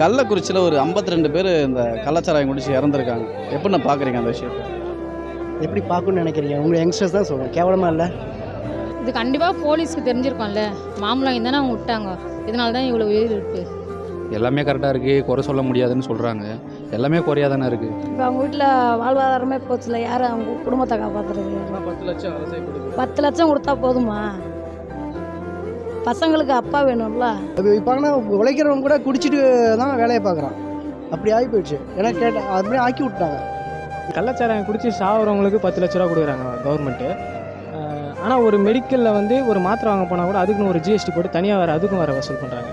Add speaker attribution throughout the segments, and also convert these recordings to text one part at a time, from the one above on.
Speaker 1: கள்ளக்குறிச்சியில் ஒரு 52 பேர் இந்த கள்ளச்சாராயம் குடிச்சு இறந்துருக்காங்க. எப்படிண்ணா பார்க்குறீங்க அந்த விஷயத்தை
Speaker 2: எப்படி பார்க்கணும்னு நினைக்கிறீங்க? உங்கள் யங்ஸ்டர்ஸ் தான் சொல்கிறேன் கேவலமாக இல்லை?
Speaker 3: இது கண்டிப்பாக போலீஸ்க்கு தெரிஞ்சிருக்கும்ல. மாம்பழம் தானே அவங்க விட்டாங்க. இதனால தான் இவ்வளோ உயிர் இருக்கு.
Speaker 4: எல்லாமே கரெக்டாக இருக்குது குறை சொல்ல முடியாதுன்னு சொல்கிறாங்க எல்லாமே குறையாக தானே இருக்குது
Speaker 5: இப்போ அவங்க வீட்டில் வாழ்வாதாரமே போச்சுல. யார் அவங்க குடும்பத்தை காப்பாற்றுறது
Speaker 1: லட்சம்
Speaker 5: பத்து லட்சம் கொடுத்தா போதுமா? பசங்களுக்கு அப்பா வேணும்ல.
Speaker 2: அது ஆனால் உழைக்கிறவங்க கூட குடிச்சிட்டு தான் வேலையை பார்க்குறான். அப்படி ஆகி போயிடுச்சு. ஏன்னா கேட்ட அப்படியே ஆக்கி விட்டாங்க.
Speaker 6: கள்ளச்சாராயம் குடிச்சு சாகுறவங்களுக்கு பத்து லட்ச ரூபா கொடுக்குறாங்க கவர்மெண்ட்டு ஆனால் ஒரு மெடிக்கலில் வந்து ஒரு மாத்திரை வாங்க போனால் கூட அதுக்குன்னு ஒரு ஜிஎஸ்டி போட்டு தனியாக வேறு அதுக்கும் வேறு வசூல் பண்ணுறாங்க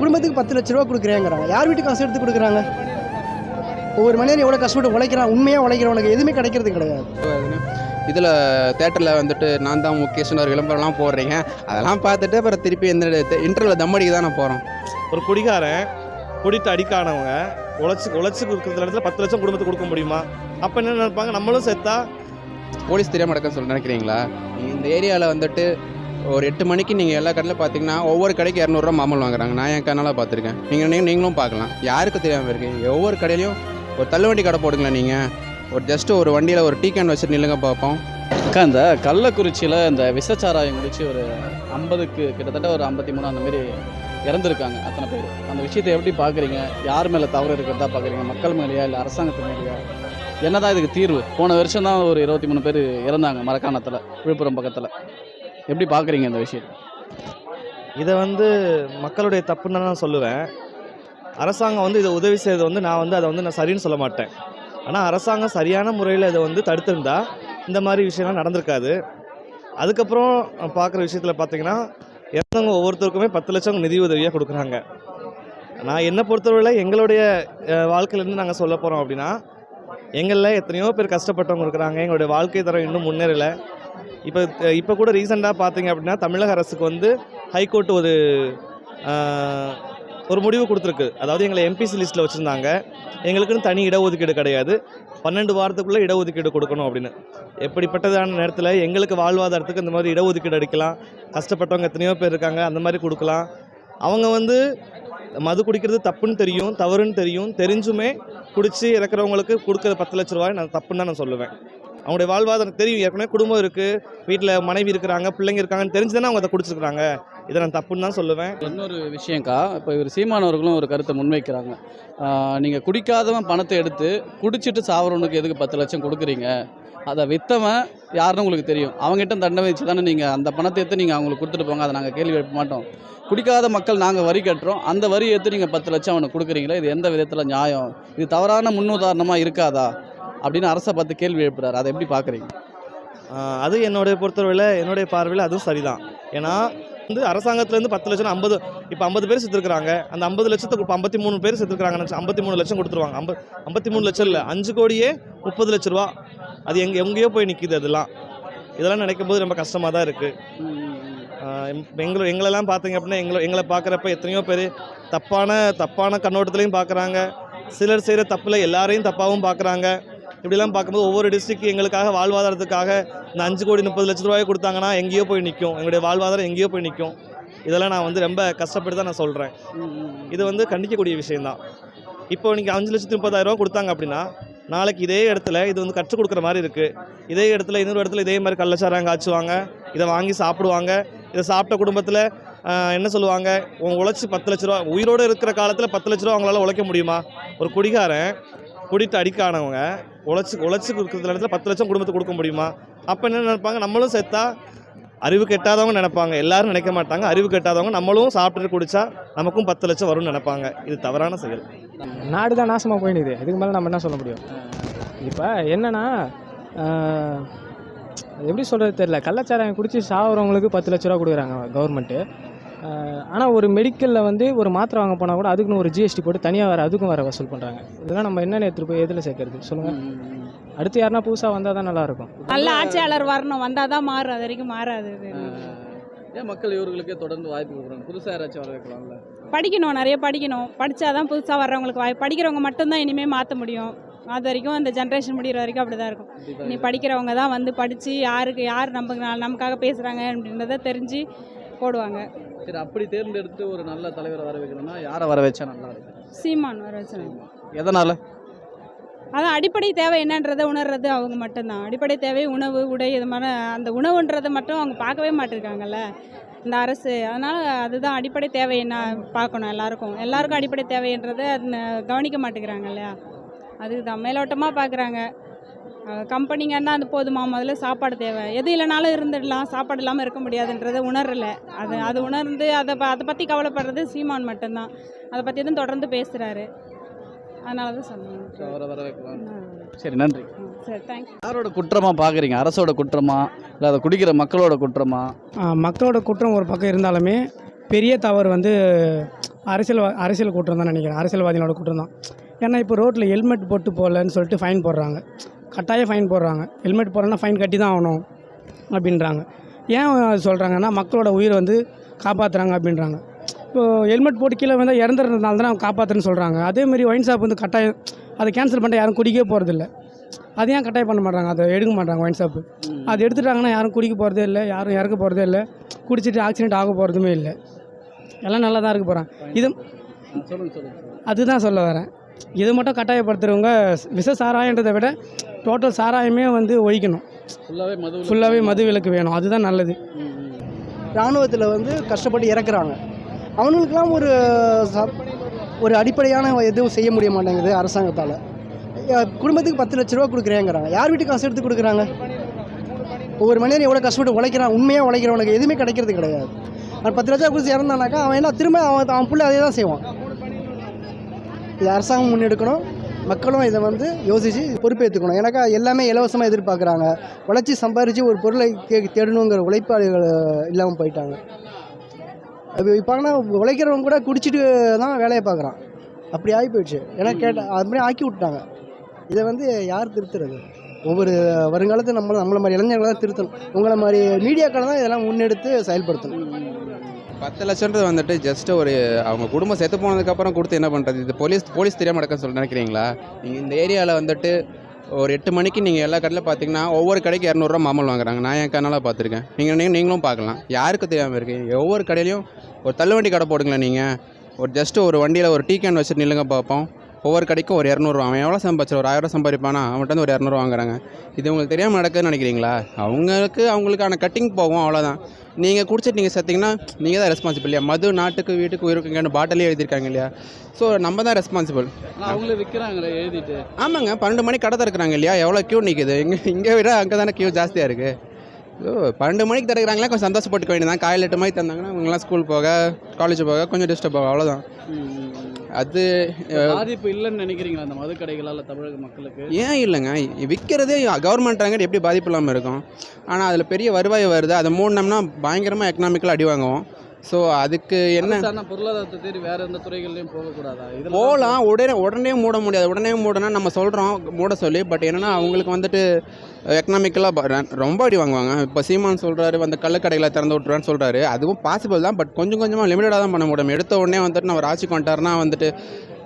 Speaker 2: குடும்பத்துக்கு பத்து லட்ச ரூபா கொடுக்குறேங்கிறாங்க. யார் வீட்டு காசு எடுத்து கொடுக்குறாங்க? ஒவ்வொரு மனிதன் எவ்வளோ கஷ்டப்பட்டு உழைக்கிறான் உண்மையாக உழைக்கிறவனுக்கு எதுவுமே கிடைக்கிறது கிடையாது.
Speaker 7: இதில் தேட்டரில் வந்துட்டு நான் தான் முக்கியஸ்னு ஒரு விளம்பரம்லாம் போடுறீங்க. அதெல்லாம் பார்த்துட்டு அப்புறம் திருப்பி இந்த இன்டர்வியூவில் தம்மடிக்கு தானே போகிறோம்
Speaker 8: ஒரு குடிகாரன் குடித்து அடிக்கானவங்க உழைச்சி உழைச்சி கொடுக்குற இடத்துல பத்து லட்சம் குடும்பத்துக்கு கொடுக்க முடியுமா? அப்போ என்ன நினைப்பாங்க? நம்மளும் செத்தா
Speaker 7: போலீஸ் தெரியாம நடக்குன்னு சொல்லி நினைக்கிறீங்களா? இந்த ஏரியாவில் வந்துட்டு ஒரு எட்டு மணிக்கு நீங்கள் எல்லா கடையிலும் பார்த்தீங்கன்னா ஒவ்வொரு கடைக்கு இரநூறுவா மாமல் வாங்குறாங்க. நான் என் கண்ணால் பார்த்துருக்கேன். நீங்கள் நீங்கள் நீங்களும் பார்க்கலாம். யாருக்கு தெரியாமல் இருக்கு? ஒவ்வொரு கடையிலையும் ஒரு தள்ளுவண்டி கடை போடுங்களேன் நீங்கள் ஒரு ஜஸ்ட் ஒரு வண்டியில் ஒரு டீ கேன் வச்சுட்டு நில்லுங்க பார்ப்போம்
Speaker 1: அக்கா இந்த கள்ளக்குறிச்சியில் இந்த விஷச்சாராயம் குடிச்சு ஒரு ஐம்பதுக்கு கிட்டத்தட்ட ஒரு ஐம்பத்தி மூணு அந்த மாதிரி இறந்துருக்காங்க அத்தனை பேர். அந்த விஷயத்தை எப்படி பார்க்குறீங்க யார் மேலே தவறு இருக்கிறதா பார்க்குறீங்க மக்கள் மேலேயா இல்லை அரசாங்கத்து மேலேயா? என்னதான் இதுக்கு தீர்வு? போன வருஷம் தான் ஒரு இருபத்தி மூணு பேர் இறந்தாங்க மரக்காணத்தில் விழுப்புரம் பக்கத்தில். எப்படி பார்க்குறீங்க இந்த விஷயத்தை
Speaker 8: இதை வந்து மக்களுடைய தப்புன்னு தான் நான் சொல்லுவேன். அரசாங்கம் வந்து இதை உதவி செய்யறது வந்து நான் வந்து அதை வந்து நான் சரின்னு சொல்ல மாட்டேன். ஆனால் அரசாங்கம் சரியான முறையில் இதை வந்து தடுத்திருந்தா இந்த மாதிரி விஷயம்லாம் நடந்திருக்காது. அதுக்கப்புறம் பார்க்குற விஷயத்தில் பார்த்தீங்கன்னா இறந்தவங்க ஒவ்வொருத்தருக்குமே பத்து லட்சம் நிதி உதவியாக கொடுக்குறாங்க. நான் என்னை பொறுத்தவரையில் எங்களுடைய வாழ்க்கையிலேருந்து நாங்கள் சொல்ல போகிறோம் அப்படின்னா எங்களில் எத்தனையோ பேர் கஷ்டப்பட்டவங்க இருக்கிறாங்க. எங்களுடைய வாழ்க்கை தரம் இன்னும் முன்னேறலை. இப்போ இப்போ கூட ரீசெண்டாக பார்த்தீங்க அப்படின்னா தமிழக அரசுக்கு வந்து ஹைகோர்ட் ஒரு ஒரு முடிவு கொடுத்துருக்கு. அதாவது எங்களை எம்பிசி லிஸ்ட்டில் வச்சுருந்தாங்க. எங்களுக்குன்னு தனி இடஒதுக்கீடு கிடையாது. பன்னெண்டு வாரத்துக்குள்ளே இடஒதுக்கீடு கொடுக்கணும் அப்படின்னு. எப்படிப்பட்டதான நேரத்தில் எங்களுக்கு வாழ்வாதாரத்துக்கு இந்த மாதிரி இடஒதுக்கீடு அடிக்கலாம். கஷ்டப்பட்டவங்க எத்தனையோ பேர் இருக்காங்க. அந்த மாதிரி கொடுக்கலாம். அவங்க வந்து மது குடிக்கிறது தப்புன்னு தெரியும் தவறுன்னு தெரியும். தெரிஞ்சுமே குடித்து இறக்குறவங்களுக்கு கொடுக்குற பத்து லட்ச ரூபாய் நான் தப்புன்னு தான் நான் சொல்லுவேன். அவங்களுடைய வாழ்வாதாரம் தெரியும். ஏற்கனவே குடும்பம் இருக்குது வீட்டில் மனைவி இருக்கிறாங்க பிள்ளைங்க இருக்காங்கன்னு தெரிஞ்சு தானே அவங்க அதை குடிச்சிருக்காங்க இதை நான் தப்புன்னு தான் சொல்லுவேன்.
Speaker 1: இன்னொரு விஷயம்க்கா இப்போ இவர் சீமானவர்களும் ஒரு கருத்தை முன்வைக்கிறாங்க. நீங்கள் குடிக்காதவன் பணத்தை எடுத்து குடிச்சிட்டு சாவரவனுக்கு எதுக்கு பத்து லட்சம் கொடுக்குறீங்க? அதை விற்றவன் யாருன்னு உங்களுக்கு தெரியும். அவங்ககிட்ட தண்டனை வச்சு தானே நீங்கள் அந்த பணத்தை எடுத்து நீங்கள் அவங்களுக்கு கொடுத்துட்டு போங்க. அதை நாங்கள் கேள்வி எழுப்ப மாட்டோம். குடிக்காத மக்கள் நாங்கள் வரி கட்டுறோம். அந்த வரி எடுத்து நீங்கள் பத்து லட்சம் அவனுக்கு கொடுக்குறீங்களா? இது எந்த விதத்தில் நியாயம்? இது தவறான முன்னுதாரணமாக இருக்காதா? அப்படின்னு அரசை பார்த்து கேள்வி எழுப்புறாரு. அதை எப்படி பார்க்குறீங்க?
Speaker 8: அது என்னுடைய பொறுத்தவரையில் என்னுடைய பார்வையில் அதுவும் சரிதான். ஏன்னா வந்து அரசாங்கத்துலேருந்து பத்து லட்சம் ஐம்பது இப்போ ஐம்பது பேர் செத்துருக்காங்க அந்த ஐம்பது லட்சத்துக்கு இப்போ ஐம்பத்தி மூணு பேர் செத்துருக்காங்கன்னு ஐம்பத்தி மூணு லட்சம் கொடுத்துருவாங்க. ஐம்பது ஐம்பத்தி மூணு லட்சம் இல்லை அஞ்சு கோடியே முப்பது லட்ச ரூபா. அது எங்கே எங்கேயோ போய் நிற்கிது அதெல்லாம். இதெல்லாம் நினைக்கும் போது ரொம்ப கஷ்டமாக தான் இருக்குது எங்களை எங்களெல்லாம் பார்த்தீங்க அப்படின்னா எங்களை எங்களை பார்க்குறப்ப எத்தனையோ பேர் தப்பான தப்பான கண்ணோட்டத்துலையும் பார்க்குறாங்க. சிலர் செய்கிற தப்பில் எல்லாரையும் தப்பாகவும் பார்க்குறாங்க. இப்படிலாம் பார்க்கும்போது ஒவ்வொரு டிஸ்ட்ரிக்ட் எங்களுக்காக வாழ்வாதாரத்துக்காக இந்த அஞ்சு கோடி முப்பது லட்ச ரூபாய் கொடுத்தாங்கன்னா எங்கேயோ போய் நிற்கும். எங்களுடைய வாழ்வாதாரம் எங்கேயோ போய் நிற்கும். இதெல்லாம் நான் வந்து ரொம்ப கஷ்டப்பட்டு தான் நான் சொல்கிறேன் இது வந்து கண்டிக்கக்கூடிய விஷயந்தான் இப்போ நீங்கள் அஞ்சு லட்சத்து முப்பதாயிரம் ரூபா கொடுத்தாங்க அப்படின்னா நாளைக்கு இதே இடத்துல இது வந்து கற்றுக் கொடுக்குற மாதிரி இருக்குது இதே இடத்துல இன்னொரு இடத்துல இதே மாதிரி கள்ளச்சாராயம் காய்ச்சுவாங்க. இதை வாங்கி சாப்பிடுவாங்க. இதை சாப்பிட்ட குடும்பத்தில் என்ன சொல்லுவாங்க? உங்க உழைச்சி பத்து லட்ச ரூபா உயிரோடு இருக்கிற காலத்தில் பத்து லட்ச ரூபா அவங்களால உழைக்க முடியுமா? ஒரு குடிகாரன் குடித்து அடிக்கானவங்க உழைச்சி உழைச்சி கொடுக்குற இடத்துல பத்து லட்சம் குடும்பத்துக்கு கொடுக்க முடியுமா? அப்போ என்ன நினைப்பாங்க? நம்மளும் செத்தா அறிவு கெட்டாதவங்க நினைப்பாங்க. எல்லாரும் நினைக்க மாட்டாங்க. அறிவு கெட்டாதவங்க நம்மளும் சாப்பிட்டுட்டு குடிச்சா நமக்கும் பத்து லட்சம் வரும்னு நினைப்பாங்க. இது தவறான செயல்.
Speaker 6: நாடு தான் நாசமாக போயிடுது இதுக்கு மேலே நம்ம என்ன சொல்ல முடியும்? இப்போ என்னன்னா எப்படி சொல்கிறது தெரியல. கள்ளச்சாராயம் குடிச்சு சாகுறவங்களுக்கு பத்து லட்ச ரூபா கொடுக்குறாங்க கவர்மெண்ட்டு ஆனால் ஒரு மெடிக்கலில் வந்து ஒரு மாத்திரை வாங்க போனால் கூட அதுக்குன்னு ஒரு ஜிஎஸ்டி போட்டு தனியாக வேறு அதுக்கும் வேறு வசூல் பண்ணுறாங்க இதெல்லாம் நம்ம என்னென்ன எடுத்துகிட்டு போய் எதில் சேர்க்கறது? சொல்லுங்கள் அடுத்து யாருன்னா புதுசாக வந்தால் தான் நல்லாயிருக்கும்
Speaker 5: நல்ல ஆட்சியாளர் வரணும். வந்தால் தான் மாறும். அது வரைக்கும் மாறாது.
Speaker 1: ஏன் மக்கள் இவர்களுக்கே தொடர்ந்து வாய்ப்பு கொடுக்குறாங்க? புதுசாக யாராச்சும் வர வைக்கலாம்ல?
Speaker 5: படிக்கணும். நிறைய படிக்கணும். படித்தா தான் புதுசாக வர்றவங்களுக்கு வாய் படிக்கிறவங்க மட்டும்தான் இனிமேல் மாற்ற முடியும். அது வரைக்கும் அந்த ஜென்ரேஷன் முடிகிற வரைக்கும் அப்படி தான் இருக்கும் இனி படிக்கிறவங்க தான் வந்து படித்து யாருக்கு யார் நம்ம நமக்காக பேசுகிறாங்க அப்படின்றத தெரிஞ்சு போடுவாங்க.
Speaker 1: சரி அப்படி தேர்ந்தெடுத்து ஒரு நல்ல தலைவரை வர வைக்கணும்னா யாரை வர வச்சா நல்லா இருக்கும்?
Speaker 5: சீமான் வர வச்சுருங்க
Speaker 1: எதனால்?
Speaker 5: அதான் அடிப்படை தேவை என்னன்றதை உணர்றது அவங்க மட்டும்தான். அடிப்படை தேவை உணவு உடை இது மாதிரி அந்த உணவுன்றதை மட்டும் அவங்க பார்க்கவே மாட்டிருக்காங்கல்ல இந்த அரசு. அதனால் அதுதான் அடிப்படை தேவை என்ன பார்க்கணும் எல்லாருக்கும். எல்லாருக்கும் அடிப்படை தேவைன்றதை கவனிக்க மாட்டேங்கிறாங்க இல்லையா? அதுதான் மேலோட்டமாக பார்க்குறாங்க. கம்பெனிங்கன்னா அது போதுமா முதல்ல சாப்பாடு தேவை. எது இல்லைனாலும் இருந்துடலாம் சாப்பாடு இல்லாமல் இருக்க முடியாதுன்றதை உணரல. அது அது உணர்ந்து அதை ப அதை பற்றி கவலைப்படுறது சீமான் மட்டும்தான். அதை பற்றி தான் தொடர்ந்து பேசுகிறாரு அதனால தான் சொன்னேன்.
Speaker 1: சரி நன்றி.
Speaker 5: சரி தேங்க்யூ
Speaker 1: யாரோட குற்றமா பார்க்குறீங்க அரசோட குற்றமா? இல்லை அதை குடிக்கிற மக்களோட குற்றமா?
Speaker 9: மக்களோட குற்றம் ஒரு பக்கம் இருந்தாலுமே பெரிய தவறு வந்து அரசியல் அரசியல் குற்றம் தான் நினைக்கிறேன். அரசியல்வாதிகளோட குற்றம் தான். ஏன்னா இப்போ ரோட்டில் ஹெல்மெட் போட்டு போகலன்னு சொல்லிட்டு ஃபைன் போடுறாங்க. கட்டாயம் ஃபைன் போடுறாங்க. ஹெல்மெட் போடலன்னா ஃபைன் கட்டி தான் ஆகணும் அப்படின்றாங்க. ஏன் சொல்கிறாங்கன்னா மக்களோட உயிரை வந்து காப்பாற்றுறாங்க அப்படின்றாங்க. இப்போ ஹெல்மெட் போட்டு கீழே வந்து இறந்துறதுனால தான் அவங்க காப்பாற்றுன்னு சொல்கிறாங்க அதேமாரி ஒயின் ஷாப் வந்து கட்டாயம் அதை கேன்சல் பண்ணிட்டு யாரும் குடிக்கவே போகிறதில்ல அது ஏன் கட்டாயம் பண்ண மாட்டாங்க அதை எடுக்க மாட்டாங்க ஒயின் ஷாப்பு அது எடுத்துட்டாங்கன்னா யாரும் குடிக்க போகிறதே இல்லை யாரும் இறக்க போகிறதே இல்லை. குடிச்சிட்டு ஆக்சிடென்ட் ஆக போகிறதுமே இல்லை. எல்லாம் நல்லா தான் இருக்க போகிறாங்க இது அதுதான் சொல்ல வரேன். இது மட்டும் கட்டாயப்படுத்துகிறவங்க விஷ சாராயன்றதை விட டோட்டல் சாராயமே வந்து ஒழிக்கணும்.
Speaker 1: ஃபுல்லாகவே மது
Speaker 9: ஃபுல்லாகவே மது விலக்கு வேணும். அதுதான் நல்லது.
Speaker 2: இராணுவத்தில் வந்து கஷ்டப்பட்டு இறக்குறாங்க. அவங்களுக்கெல்லாம் ஒரு ச- ஒரு அடிப்படையான எதுவும் செய்ய முடிய மாட்டேங்குது அரசாங்கத்தால். குடும்பத்துக்கு பத்து லட்ச ரூபா கொடுக்குறேங்கிறாங்க. யார் வீட்டுக்கு காசு எடுத்து கொடுக்குறாங்க? ஒவ்வொரு மனிதன் எவ்வளோ கஷ்டப்பட்டு உழைக்கிறான்? உண்மையாக உழைக்கிறவனுக்கு எதுவுமே கிடைக்கிறது கிடையாது. அவன் பத்து லட்சம் கொடுத்து இறந்தானாக்கா அவன் என்ன திரும்ப அவன் அவன் பிள்ளை அதே தான் செய்வான். இது அரசாங்கம் முன்னெடுக்கணும். மக்களும் இதை வந்து யோசித்து பொறுப்பேற்றுக்கணும். ஏன்னாக்கா எல்லாமே இலவசமாக எதிர்பார்க்குறாங்க. உழைச்சி சம்பாரித்து ஒரு பொருளை தே தேடணுங்கிற உழைப்பாளிகள் இல்லாமல் போயிட்டாங்க. இப்போ ஆனால் உழைக்கிறவங்க கூட குடிச்சிட்டு தான் வேலையை பார்க்குறான். அப்படி ஆகி போயிடுச்சு. ஏன்னா அது அப்படி ஆக்கி விட்டாங்க. இதை வந்து யார் திருத்துறது? ஒவ்வொரு வருங்காலத்தில் நம்ம நம்மளை மாதிரி இளைஞர்களை தான் திருத்தணும். உங்களை மாதிரி மீடியாக்களை தான் இதெல்லாம் முன்னெடுத்து செயல்படுத்தணும்.
Speaker 7: பத்து லட்சன்றது வந்துட்டு ஜஸ்ட் ஒரு அவங்க குடும்பம் செத்து போனதுக்கப்புறம் கொடுத்து என்ன பண்ணுறது இது போலீஸ் போலீஸ் தெரியாமல் நடக்க சொல்லி நினைக்கிறீங்களா? நீங்கள் இந்த ஏரியாவில் வந்துட்டு ஒரு எட்டு மணிக்கு நீங்கள் எல்லா கடையில் பார்த்தீங்கன்னா ஒவ்வொரு கடைக்கு இரநூறுவா மாமல் வாங்குறாங்க. நான் என் கண்ணால் பார்த்துருக்கேன் நீங்கள் நீங்கள் நீங்களும் பார்க்கலாம் யாருக்கு தெரியாமல் இருக்கு. ஒவ்வொரு கடையிலையும் ஒரு தள்ளுவண்டி கடை போடுங்களேன் நீங்கள் ஒரு ஜஸ்ட் ஒரு வண்டியில் ஒரு டீ கேன் வச்சுட்டு நில்லுங்க பார்ப்போம் ஒவ்வொரு கடைக்கும் ஒரு இரநூறுவா அவன் எவ்வளோ சம்பாதிச்சு ஒரு ஆயிரம் சம்பாதிப்பானா? அவன்கிட்ட வந்து ஒரு இரநூறுவா வாங்குறாங்க. இது உங்களுக்கு தெரியாமல் நடக்குதுன்னு நினைக்கிறீங்களா? அவங்களுக்கு அவங்களுக்கான கட்டிங் போகும் அவ்வளோதான் நீங்கள் குடிச்சிட்டு நீங்கள் செத்தீங்கன்னா நீங்கள் தான் ரெஸ்பான்சிபிள் இல்லையா? மது நாட்டுக்கு வீட்டுக்கு உயிருக்குங்கன்னு பாட்டிலே எழுதியிருக்காங்க இல்லையா? ஸோ நம்ம தான் ரெஸ்பான்சிபிள்
Speaker 1: அவங்களே விற்கிறாங்களே எழுதிட்டு.
Speaker 7: ஆமாங்க பன்னெண்டு மணி கடை திறக்கிறாங்க இல்லையா? எவ்வளோ க்யூ நிற்குது இங்கே இங்கே விட அங்கே தானே க்யூ ஜாஸ்தியாக இருக்குது ஸோ பன்னெண்டு மணிக்கு திறக்கிறாங்களா கொஞ்சம் சந்தோஷப்பட்டுக்க வேண்டியதான் காலையில் எட்டு மணிக்கு தந்தாங்கன்னா இவங்கெல்லாம் ஸ்கூல் போக காலேஜ் போக கொஞ்சம் டிஸ்டர்ப் ஆகும் அவ்வளோதான் அது
Speaker 1: பாதிப்பு இல்லைன்னு நினைக்கிறீங்களா அந்த மது கடைகளால் தமிழக மக்களுக்கு?
Speaker 7: ஏன் இல்லைங்க? விற்கிறதே கவர்மெண்ட்டாங்க எப்படி பாதிப்பு இல்லாமல் இருக்கும். ஆனால் அதில் பெரிய வருவாய் வருது. அதை மூடினோம்னா பயங்கரமாக எக்கனாமிக்கலாக அடி வாங்குவோம். ஸோ அதுக்கு என்ன
Speaker 1: பொருளாதாரத்தை தேடி வேற எந்த துறைகள்லையும் போகக்கூடாதா? இதில்
Speaker 7: போகலாம் உடனே உடனே மூட முடியாது. உடனே மூடனா நம்ம சொல்கிறோம் மூட சொல்லி. பட் என்னன்னா அவங்களுக்கு வந்துட்டு எக்கனாமிக்கலாக ரொம்ப அடி வாங்குவாங்க. இப்போ சீமான் சொல்கிறாரு வந்து கள்ளக்கடைகளை திறந்து விட்ருவான்னு சொல்கிறாரு அதுவும் பாசிபிள் தான் பட் கொஞ்சம் கொஞ்சமாக லிமிட்டடாக தான் பண்ண முடியும். எடுத்த உடனே வந்துட்டு நம்ம ஆட்சிக்கு வந்துட்டாருன்னா வந்துட்டு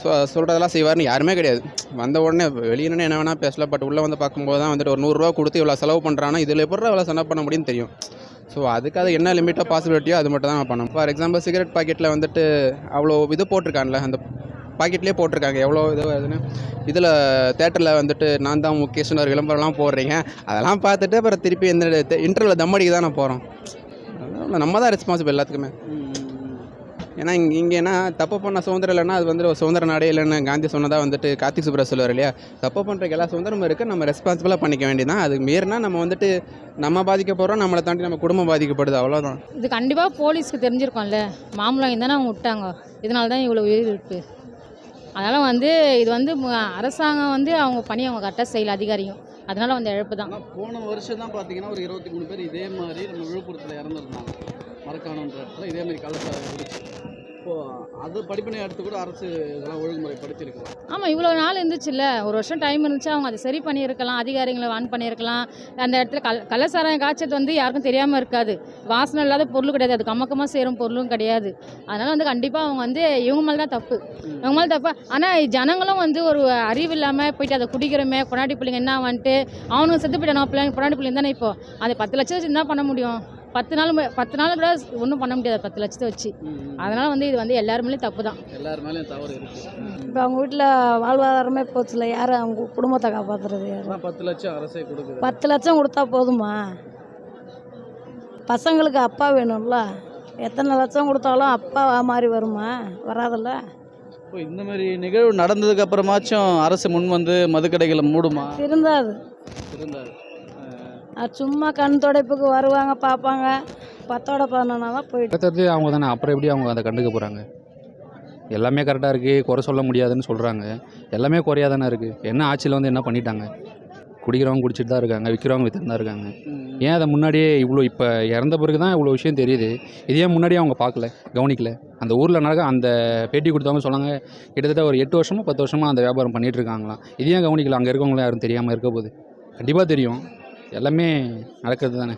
Speaker 7: சொ சொல்கிறதெல்லாம் செய்வார்னு யாருமே கிடையாது. வந்த உடனே வெளியினே என்ன வேணால் பேசலாம் பட் உள்ளே வந்து பார்க்கும்போது தான் வந்துட்டு ஒரு நூறுரூவா கொடுத்து இவ்வளோ செலவு பண்ணுறான்னா இதில் எப்படி இவ்வளோ செலவு பண்ண முடியும்னு தெரியும். ஸோ அதுக்காக என்ன லிமிட்டாக பாசிபிலிட்டியோ அது மட்டும் தான் நான் பண்ணணும். ஃபார் எக்ஸாம்பிள் சிகரெட் பாக்கெட்டில் வந்துட்டு அவ்வளோ இது போட்டிருக்கான்ல அந்த பாக்கெட்லேயே போட்டிருக்காங்க. எவ்வளோ இது வருதுன்னு. இதில் தேட்டரில் வந்துட்டு நான் தான் முக்கியஸ்னு ஒரு விளம்பரம்லாம் போடுறீங்க. அதெல்லாம் பார்த்துட்டு அப்புறம் திருப்பி இந்த இன்டர்வியூவில் தம்மடிக்கு தானே போகிறோம் நம்ம தான் ரெஸ்பான்சிபிள் எல்லாத்துக்குமே. ஏன்னா இங்கே இங்கே என்ன தப்பு பண்ண சுதந்திரம் இல்லைன்னா அது வந்து ஒரு சுதந்திர நாடே இல்லைன்னு காந்தி சொன்னதாக வந்துட்டு கார்த்திக் சுப்ரா சொல்லுவார் இல்லையா? தப்பு பண்ணுறதுக்கு எல்லா சுதந்திரமும் இருக்குது நம்ம ரெஸ்பான்சிபிளாக பண்ணிக்க வேண்டியதான் அது மீறினா நம்ம வந்துட்டு நம்ம பாதிக்கப்படுறோம் நம்மளை தாண்டி நம்ம குடும்பம் பாதிக்கப்படுது. அவ்வளோதான்
Speaker 3: இது கண்டிப்பாக போலீஸ்க்கு தெரிஞ்சிருக்கோம்ல. மாமூலம் தானே அவங்க விட்டாங்க. இதனால தான் இவ்வளோ உயிரிழப்பு. அதனால் வந்து இது வந்து அரசாங்கம் வந்து அவங்க பணி அவங்க கரெக்டாக செய்யல அதிகாரியும். அதனால் வந்து இழப்பு தான்.
Speaker 1: போன வருஷம் தான் பார்த்தீங்கன்னா ஒரு இருபத்தி மூணு பேர் இதே மாதிரி நம்ம விழுப்புரத்தில் இறந்துருந்தாங்க. மரக்காணன்ற இடத்துல இதே மாதிரி கள்ளச்சாரம் அது படிப்பினை எடுத்து கூட அரசு இதெல்லாம் ஒழுங்குமுறைப்படுத்தியிருக்கலாம்
Speaker 3: ஆமாம் இவ்வளோ நாள் இருந்துச்சுல்ல. ஒரு வருஷம் டைம் இருந்துச்சு அவங்க அதை சரி பண்ணியிருக்கலாம் அதிகாரிகளை வான் பண்ணியிருக்கலாம். அந்த இடத்துல கல் கள்ளசாராயம் காய்ச்சது வந்து யாருக்கும் தெரியாமல் இருக்காது. வாசனை இல்லாத பொருள் கிடையாது. அது கம்மக்கமாக சேரும் பொருளும் கிடையாது. அதனால் வந்து கண்டிப்பாக அவங்க வந்து இவங்க மேலே தான் தப்பு. இவங்க மேலே தப்பு ஆனால் ஜனங்களும் வந்து ஒரு அறிவு இல்லாமல் போயிட்டு அதை குடிக்கிறோமே கொண்டாடி பிள்ளைங்க என்ன வந்துட்டு அவனும் செத்து போயிட்டான் பிள்ளைங்க கொண்டாடி பிள்ளைங்க தானே இப்போ. அதை பத்து லட்சம் வச்சு என்ன பண்ண முடியும்? பத்து நாள் பத்து நாள் கூட ஒன்றும் பண்ண முடியாது. பத்து லட்சத்தை வச்சு. அதனால் வந்து இது வந்து எல்லாருமே தப்பு தான்.
Speaker 1: எல்லார் மேலேயும் தவறு இருக்கு.
Speaker 10: இப்போ அவங்க வீட்டில் வாழ்வாதாரமே போச்சுல யார் அவங்க குடும்பத்தை காப்பாற்றுறது யார்?
Speaker 1: பத்து லட்சம் அரசே கொடுக்குது.
Speaker 10: பத்து லட்சம் கொடுத்தா போதுமா? பசங்களுக்கு அப்பா வேணும்ல. எத்தனை லட்சம் கொடுத்தாலும் அப்பா மாதிரி வருமா? வராதுல்ல?
Speaker 1: இப்போ இந்த மாதிரி நிகழ்வு நடந்ததுக்கு அப்புறமாச்சும் அரசு முன் வந்து மதுக்கடைகளை மூடுமா?
Speaker 10: திருந்தாது
Speaker 1: இருந்தாரு
Speaker 10: அது சும்மா கண் துடைப்புக்கு வருவாங்க பார்ப்பாங்க. பத்தோட பதினொன்னா தான் போயிட்டு
Speaker 4: அவங்க தானே. அப்புறம் எப்படி அவங்க அதை கண்டுக்க போகிறாங்க எல்லாமே கரெக்டாக இருக்குது குறை சொல்ல முடியாதுன்னு சொல்கிறாங்க எல்லாமே குறையாக தானே இருக்குது என்ன ஆட்சியில் வந்து என்ன பண்ணிட்டாங்க? குடிக்கிறவங்க குடிச்சிட்டு தான் இருக்காங்க. விற்கிறவங்க விற்றுட்டு தான் இருக்காங்க. ஏன் அதை முன்னாடியே இவ்வளோ இப்போ இறந்த பிறகு தான் இவ்வளோ விஷயம் தெரியுது? இது ஏன் முன்னாடியே அவங்க பார்க்கல கவனிக்கல? அந்த ஊரில் நடக்க அந்த பேட்டி கொடுத்தவங்க சொன்னாங்க கிட்டத்தட்ட ஒரு எட்டு வருஷமோ பத்து வருஷமாக அந்த வியாபாரம் பண்ணிட்டு இருக்காங்களாம். இது ஏன் கவனிக்கல? அங்கே இருக்கவங்களாம் யாரும் தெரியாமல் இருக்க போகுது. கண்டிப்பாக தெரியும். எல்லாமே நடக்கிறது தானே